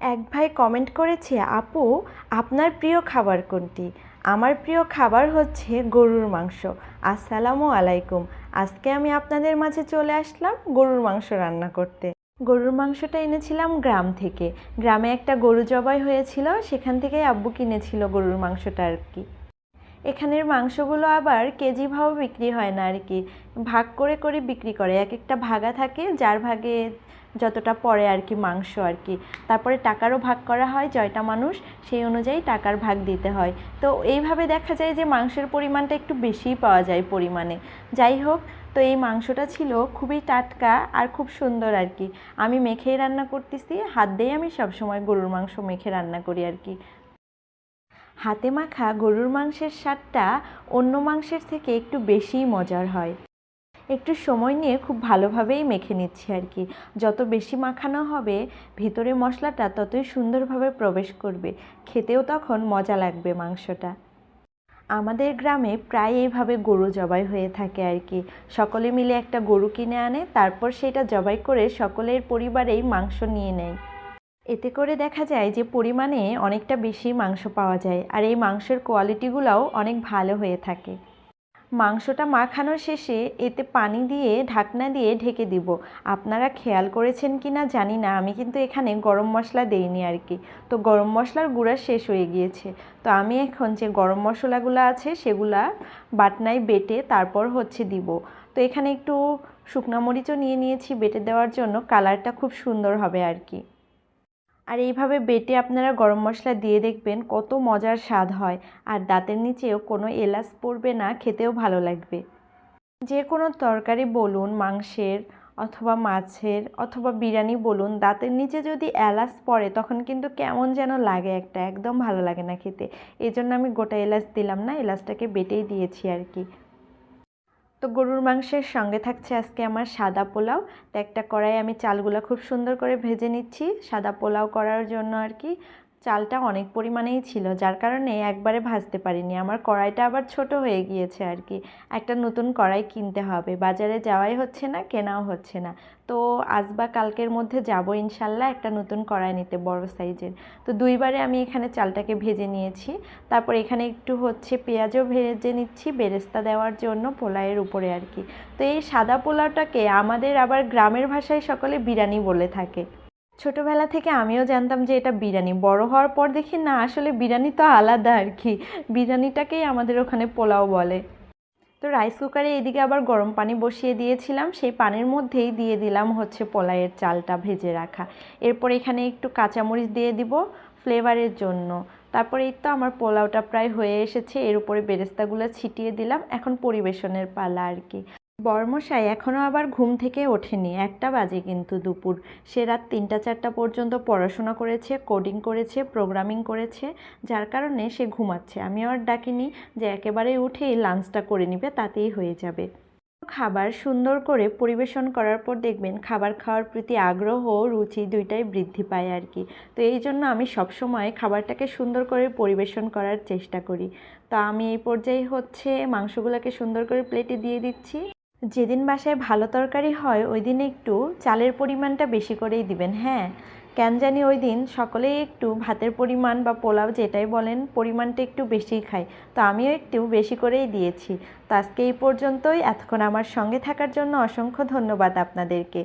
এক ভাই কমেন্ট করেছে, আপু, আপনার প্রিয় খাবার কোনটি? আমার প্রিয় খাবার হচ্ছে গরুর মাংস। আসসালামু আলাইকুম। আজকে আমি আপনাদের মাঝে চলে আসলাম গরুর মাংস রান্না করতে। গরুর মাংসটা এনেছিলাম গ্রাম থেকে। গ্রামে একটা গরু জবাই হয়েছিল, সেখান থেকেই আব্বু কিনেছিল গরুর মাংসটা আর কি। এখানের মাংসগুলো আবার কেজি ভাও বিক্রি হয় না আর কি। ভাগ করে করে বিক্রি করে, এক একটা ভাগা থাকে, যার ভাগে যতটা পড়ে আর কি মাংস আর কি। তারপরে টাকারও ভাগ করা হয়, জয়টা মানুষ, সেই অনুযায়ী টাকার ভাগ দিতে হয়। তো এইভাবে দেখা যায় যে মাংসের পরিমাণটা একটু বেশিই পাওয়া যায় পরিমাণে। যাই হোক, তো এই মাংসটা ছিল খুবই টাটকা আর খুব সুন্দর আর কি। আমি মেখেই রান্না করতেছি, হাত দিয়েই আমি সবসময় গরুর মাংস মেখে রান্না করি আর কি। হাতে মাখা গরুর মাংসের স্বাদটা অন্য মাংসের থেকে একটু বেশিই মজার হয়। একটু সময় নিয়ে খুব ভালোভাবেই মেখে নিচ্ছি আর কি। যত বেশি মাখানো হবে ভেতরে মশলাটা ততই সুন্দরভাবে প্রবেশ করবে। খেতেও তখন মজা লাগবে মাংসটা। আমাদের গ্রামে প্রায় এইভাবে গরু জবাই হয়ে থাকে আর কি। সকলে মিলে একটা গরু কিনে আনে, তারপর সেটা জবাই করে সকলের পরিবারেই মাংস নিয়ে নেয়। এতে করে দেখা যায় যে পরিমাণে অনেকটা বেশি মাংস পাওয়া যায়, আর এই মাংসের কোয়ালিটিগুলোও অনেক ভালো হয়ে থাকে। মাংসটা মাখানোর শেষে এতে পানি দিয়ে, ঢাকনা দিয়ে ঢেকে দিব। আপনারা খেয়াল করেছেন কি না জানি না, আমি কিন্তু এখানে গরম মশলা দেইনি আর কি। তো গরম মশলার গুঁড়া শেষ হয়ে গিয়েছে। তো আমি এখন যে গরম মশলাগুলো আছে, সেগুলা বাটনায় বেটে তারপর হচ্ছে দিব। তো এখানে একটু শুকনো মরিচও নিয়ে নিয়েছি বেটে দেওয়ার জন্য, কালারটা খুব সুন্দর হবে আর কি। আর এইভাবে বেটে আপনারা গরম মশলা দিয়ে দেখবেন কত মজার স্বাদ হয়। আর দাঁতের নিচেও কোনো এলাচ পড়বে না, খেতেও ভালো লাগবে। যে কোনো তরকারি বলুন, মাংসের অথবা মাছের অথবা বিরিয়ানি বলুন, দাঁতের নিচে যদি এলাচ পড়ে তখন কিন্তু কেমন যেন লাগে একটা, একদম ভালো লাগে না খেতে। এই জন্য আমি গোটা এলাচ দিলাম না, এলাচটাকে বেটেই দিয়েছি আর কি। তো গরুর মাংসের সঙ্গে থাকছে আজকে আমার সাদা পোলাও। তো একটা কড়াই আমি চালগুলো খুব সুন্দর করে ভেজে নিচ্ছি। সাদা পোলাও করার জন্য আর কি চালটা অনেক পরিমাণেই ছিল, যার কারণে একবারে ভাজতে পারিনি। আমার কড়াইটা আবার ছোট হয়ে গিয়েছে আর কি। একটা নতুন কড়াই কিনতে হবে। বাজারে যাওয়াই হচ্ছে না, কেনাও হচ্ছে না। তো আজ বা কালকের মধ্যে যাব ইনশাল্লাহ একটা নতুন কড়াই নিতে বড় সাইজের। তো দুইবারে আমি এখানে চালটাকে ভেজে নিয়েছি। তারপর এখানে একটু হচ্ছে পেঁয়াজও ভেজে নিচ্ছি, বেরেস্তা দেওয়ার জন্য পোলাওয়ের উপরে আর কি। তো এই সাদা পোলাওটাকে আমাদের আবার গ্রামের ভাষায় সকলে বিরিয়ানি বলে থাকে। ছোটোবেলা থেকে আমিও জানতাম যে এটা বিরিয়ানি। বড় হওয়ার পর দেখি, না, আসলে বিরিয়ানি তো আলাদা আর কি। বিরিয়ানিটাকেই আমাদের ওখানে পোলাও বলে। তো রাইস কুকারে এদিকে আবার গরম পানি বসিয়ে দিয়েছিলাম। সেই পানির মধ্যেই দিয়ে দিলাম হচ্ছে পোলাইয়ের চালটা ভেজে রাখা। এরপর এখানে একটু কাঁচামরিচ দিয়ে দিব ফ্লেভারের জন্য। তারপরে এই তো আমার পোলাওটা প্রায় হয়ে এসেছে। এর উপরে বেরেস্তাগুলো ছিটিয়ে দিলাম। এখন পরিবেশনের পালা আর কি। বর্মশাই এখনও আবার ঘুম থেকে ওঠেনি, একটা বাজে কিন্তু দুপুর। সে রাত তিনটা চারটা পর্যন্ত পড়াশোনা করেছে কোডিং করেছে প্রোগ্রামিং করেছে, যার কারণে সে ঘুমাচ্ছে। আমি আর ডাকিনি যে একেবারে উঠেই লাঞ্চটা করে নিবে, তাতেই হয়ে যাবে। খাবার সুন্দর করে পরিবেশন করার পর দেখবেন খাবার খাওয়ার প্রতি আগ্রহ রুচি দুইটাই বৃদ্ধি পায় আর কি। তো এই জন্য আমি সবসময় খাবারটাকে সুন্দর করে পরিবেশন করার চেষ্টা করি। তো আমি এই পর্যায়ে হচ্ছে মাংসগুলোকে সুন্দর করে প্লেটে দিয়ে দিচ্ছি। যেদিন বাসায় ভালো তরকারি হয় ওই দিন একটু চালের পরিমাণটা বেশি করেই দিবেন হ্যাঁ? কেন জানি ওই দিন সকলেই একটু ভাতের পরিমাণ বা পোলাও যেটাই বলেন, পরিমাণটা একটু বেশিই খাই তো আমিও একটু বেশি করেই দিয়েছি। তো আজকে এই পর্যন্তই। এতক্ষণ আমার সঙ্গে থাকার জন্য অসংখ্য ধন্যবাদ আপনাদেরকে।